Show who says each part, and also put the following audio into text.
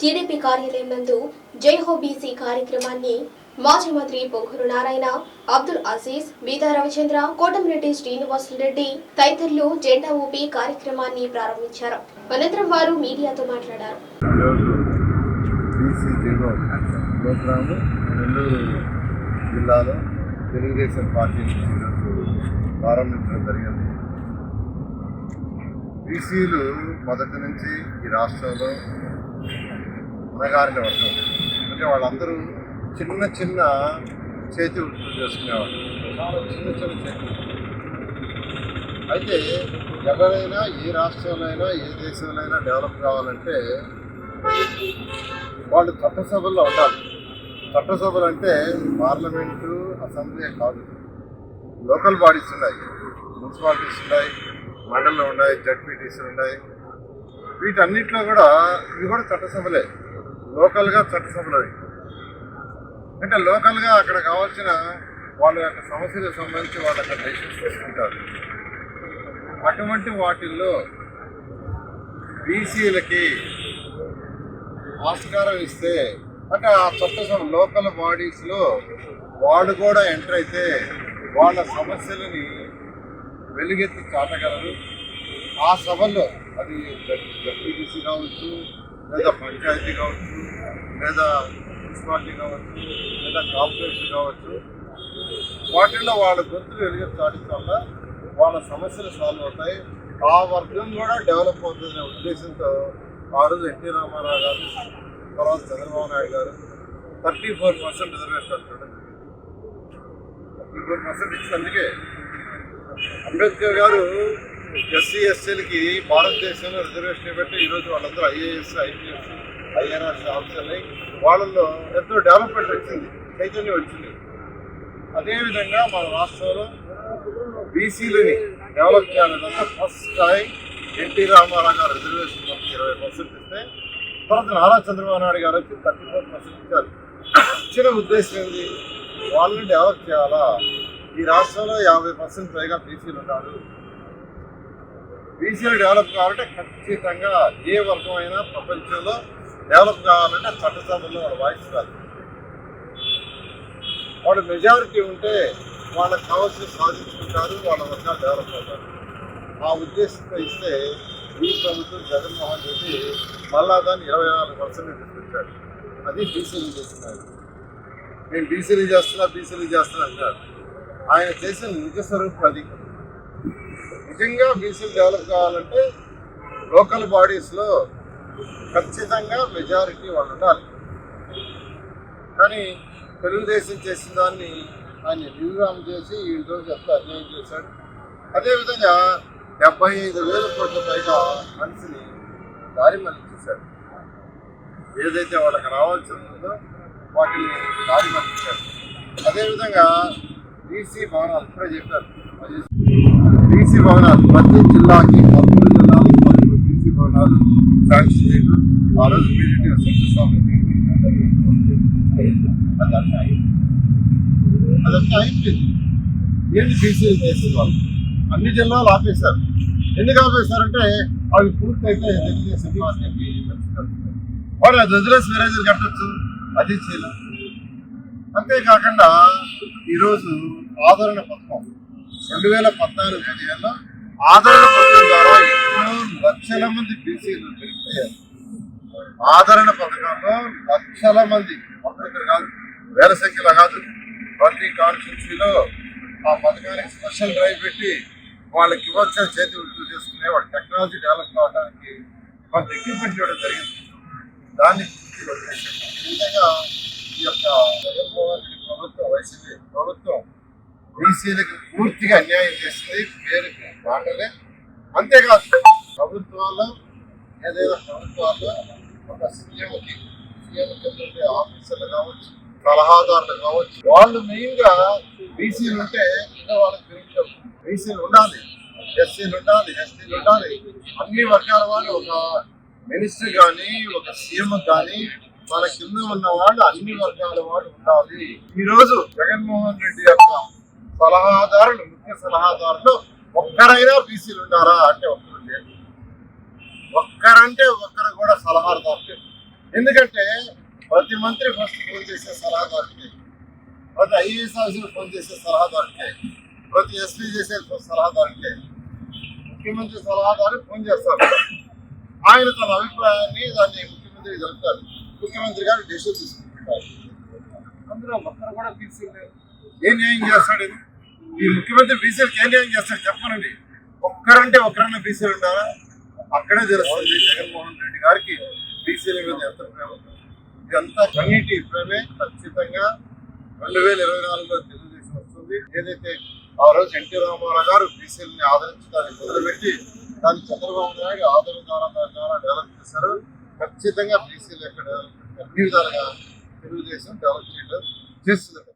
Speaker 1: TDP కార్యాలయం నందు Jai Ho BC కార్యక్రమాన్ని మాజీ మంత్రి పొంగురు నారాయణ అబ్దుల్ అజీజ్ బీదా రవిచంద్ర కోటమిరెడ్డి శ్రీనివాసులరెడ్డి తదితరులు జెండా ఊపి కార్యక్రమాన్ని ప్రారంభించారు. అనంతరం వారు మీడియాతో మాట్లాడారు.
Speaker 2: జిల్లాలో తెలుగుదేశం పార్టీ ఈరోజు ప్రారంభించడం జరిగింది. బీసీలు మొదటి నుంచి ఈ రాష్ట్రంలో అన్నగారిని వర్గం అంటే వాళ్ళందరూ చిన్న చిన్న చేతి వృత్తులు చేసుకునేవాళ్ళు. చాలా చిన్న చిన్న చేతి అయితే ఎవరైనా ఏ రాష్ట్రంలో అయినా ఏ దేశంలో అయినా డెవలప్ కావాలంటే వాళ్ళు చట్టసభల్లో ఉండాలి. చట్టసభలు అంటే పార్లమెంటు అసెంబ్లీ కాదు. లోకల్ బాడీస్ ఉన్నాయి. మున్సిపాలిటీస్ ఉన్నాయి మండలం ఉన్నాయి జడ్పీటీసీలు ఉన్నాయి. వీటన్నిటిలో కూడా ఇవి కూడా చట్టసభలే. లోకల్గా చట్టసభలు అంటే లోకల్గా అక్కడ కావాల్సిన వాళ్ళ యొక్క సమస్యలకు సంబంధించి వాళ్ళ అక్కడ డెసిషన్స్ తీసుకుంటారు. అటువంటి వాటిల్లో బీసీలకి ఆస్కారం ఇస్తే అంటే ఆ చట్టసభ లోకల్ బాడీస్లో వాళ్ళు కూడా ఎంటర్ అయితే వాళ్ళ సమస్యలని వెలుగెత్తి చాటగలరు. ఆ సభల్లో అది జడ్పీటీసీ కావచ్చు లేదా పంచాయతీ కావచ్చు లేదా మున్సిపాలిటీ కావచ్చు లేదా కార్పొరేషన్ కావచ్చు వాటిల్లో వాళ్ళ గొంతులు వెలుగు చాటించడం వాళ్ళ సమస్యలు సాల్వ్ అవుతాయి. ఆ వర్గం కూడా డెవలప్ అవుతుందనే ఉద్దేశంతో ఆ రోజు ఎన్టీ రామారావు గారు తర్వాత Chandrababu Naidu garu thirty four percent reservation పెట్టడం థర్టీ ఫోర్ పర్సెంట్ ఇచ్చింది అందుకే అంబేద్కర్ గారు ఎస్సీ ఎస్సీలకి భారతదేశంలో రిజర్వేషన్ పెట్టి ఈరోజు వాళ్ళందరూ ఐఏఎస్ ఐపీఎస్ ఐఆర్ఎస్ ఆఫీసర్ని వాళ్ళల్లో ఎంతో డెవలప్మెంట్ వచ్చింది చైతన్యం వచ్చింది. అదేవిధంగా మన రాష్ట్రంలో బీసీలని డెవలప్ చేయాలంటే ఫస్ట్ టైం ఎన్టీ రామారావు గారు రిజర్వేషన్ మనకి ఇరవై పర్సెంట్ ఇస్తే తర్వాత నారా చంద్రబాబు నాయుడు గారు వచ్చి థర్టీ ఫోర్ పర్సెంట్ ఇచ్చారు. ఇచ్చిన ఉద్దేశం ఏంది? వాళ్ళని డెవలప్ చేయాలా? ఈ రాష్ట్రంలో యాభై పర్సెంట్ పైగా బీసీలు ఉన్నారు. బీసీలు డెవలప్ కావాలంటే ఖచ్చితంగా ఏ వర్గం అయినా ప్రపంచంలో డెవలప్ కావాలంటే చట్టసభలో వాళ్ళ వాయిస్ రాదు. వాళ్ళు మెజారిటీ ఉంటే వాళ్ళకి కావాల్సిన సాధించుకుంటారు వాళ్ళ వర్గాలు డెవలప్ అవుతారు. ఆ ఉద్దేశంతో ఇస్తే ఈ ప్రభుత్వం జగన్మోహన్ రెడ్డి మళ్ళా దాన్ని ఇరవై నాలుగు పర్సెంట్ తీసుకొచ్చాడు అది బీసీలు చేస్తున్నారు. నేను బీసీలు చేస్తున్నా బీసీలు చేస్తున్నా అంటాడు. ఆయన చేసిన నిజ స్వరూపం అది. నిజంగా బీసీలు డెవలప్ కావాలంటే లోకల్ బాడీస్లో ఖచ్చితంగా మెజారిటీ వాళ్ళు ఉండాలి. కానీ తెలుగుదేశం చేసిన దాన్ని ఆయన నిర్విరామం చేసి ఈ రోజు ఎంత అన్యాయం చేశాడు. అదేవిధంగా డెబ్బై ఐదు వేల కోట్ల పైగా మనిషిని దారి మళ్ళించేశాడు ఏదైతే వాళ్ళకి రావాల్సి ఉందో వాటిని దారి మళ్ళించాడు అదేవిధంగా బీసీ భవనాలు ఇప్పుడే చెప్పారు. బీసీ భవనాలు ప్రతి జిల్లాకి పదమూడు జిల్లాలు పదమూడు బీసీ భవనాలు శాంక్షన్ చేయడం ఆ రోజు బీజేపీ శంకుస్థాపన అదంతా అయింది అదంతా అయిపోయింది. ఏంటి బీసీ చేసిన వాళ్ళు? అన్ని జిల్లాలు ఆపేశారు. ఎందుకు ఆపేశారంటే అవి పూర్తయితే తెలుగుదేశం పార్టీకి వాడు అది వదిలేసి విరాజులు కట్టచ్చు అది చేయలేదు అంతేకాకుండా ఈరోజు ఆదరణ పథకం. రెండు వేల పద్నాలుగు పదిహేనులో ఆదరణ పథకం ద్వారా ఎన్నో లక్షల మంది బీసీలు పెరిగిపోయారు ఆదరణ పథకంలో లక్షల మంది ఒకరిద్దరు కాదు వేల సంఖ్యలో కాదు ప్రతి కాన్స్టిట్యూన్సీలో ఆ పథకానికి స్పెషల్ డ్రైవ్ పెట్టి వాళ్ళకి ఇవ్వచ్చే చేతి వృత్తులు చేసుకునే వాళ్ళ టెక్నాలజీ డెవలప్ కావడానికి కొంత ఎక్విప్మెంట్ ఇవ్వడం జరిగింది. దాన్ని విధంగా ఈ యొక్క జగన్మోహన్ రెడ్డి ప్రభుత్వం వైసీపీ ప్రభుత్వం బీసీలకు పూర్తిగా అన్యాయం చేసింది పేరుకి మాటలే. అంతేకాదు ప్రభుత్వాల్లో ఏదైనా ప్రభుత్వాల్లో ఒక సీఎంకి సీఎం కింద ఆఫీసర్లు కావచ్చు సలహాదారులు కావచ్చు వాళ్ళు మెయిన్గా బీసీలు ఉంటే ఇంకా వాళ్ళకి పెరుగుతారు బీసీలు ఉండాలి ఎస్సీలు ఉండాలి ఎస్టీలు ఉండాలి. అన్ని వర్గాల వాళ్ళు ఒక మినిస్టర్ కానీ ఒక సీఎం కానీ మన కింద ఉన్న వాళ్ళు అన్ని వర్గాల వాళ్ళు ఉండాలి. ఈ రోజు జగన్మోహన్ రెడ్డి యొక్క సలహాదారులు ముఖ్య సలహాదారులు ఒక్కరైనా బీసీలు ఉన్నారా అంటే ఒక్కరు లేదు ఒక్కరంటే ఒక్కరు కూడా సలహాదారులు ఎందుకంటే ప్రతి మంత్రి ఫస్ట్ ఫోన్ చేసే సలహాదారుడికి ప్రతి ఐఏఎస్ ఆఫీసర్ ఫోన్ చేసే సలహాదారుడికి ప్రతి ఎస్పీ చేసే సలహాదారుడికి ముఖ్యమంత్రి సలహాదారు ఫోన్ చేస్తారు. ఆయన తన అభిప్రాయాన్ని దాన్ని ముఖ్యమంత్రికి చెప్తారు ముఖ్యమంత్రి గారు డెసిషన్ తీసుకుంటారు. అందులో ఒక్కరు కూడా బీసీ లేరు. ఏ న్యాయం చేస్తాడు ఇది? ఈ ముఖ్యమంత్రి బీసీలకు ఏ న్యాయం చేస్తాడు చెప్పనండి. ఒక్కరంటే ఒక్కరన్నా బీసీలు ఉండాలా? అక్కడే తెలుస్తుంది జగన్మోహన్ రెడ్డి గారికి బీసీల మీద ఎంత ప్రేమ ఇదంతా కన్నీటి ప్రేమే ఖచ్చితంగా. రెండు వేల ఇరవై నాలుగులో తెలుగుదేశం వస్తుంది. ఏదైతే ఆ రోజు ఎన్టీ రామారావు గారు బీసీలని ఆదరించడానికి మొదలుపెట్టి దాన్ని చంద్రబాబు నాయుడు ఆదరణ ద్వారా దాని ద్వారా డెవలప్ చేశారు. ఖచ్చితంగా బీసీలు ఎక్కడ డెవలప్ అన్ని విధాలుగా తెలుగుదేశం డెవలప్ చేయడం చేస్తుంది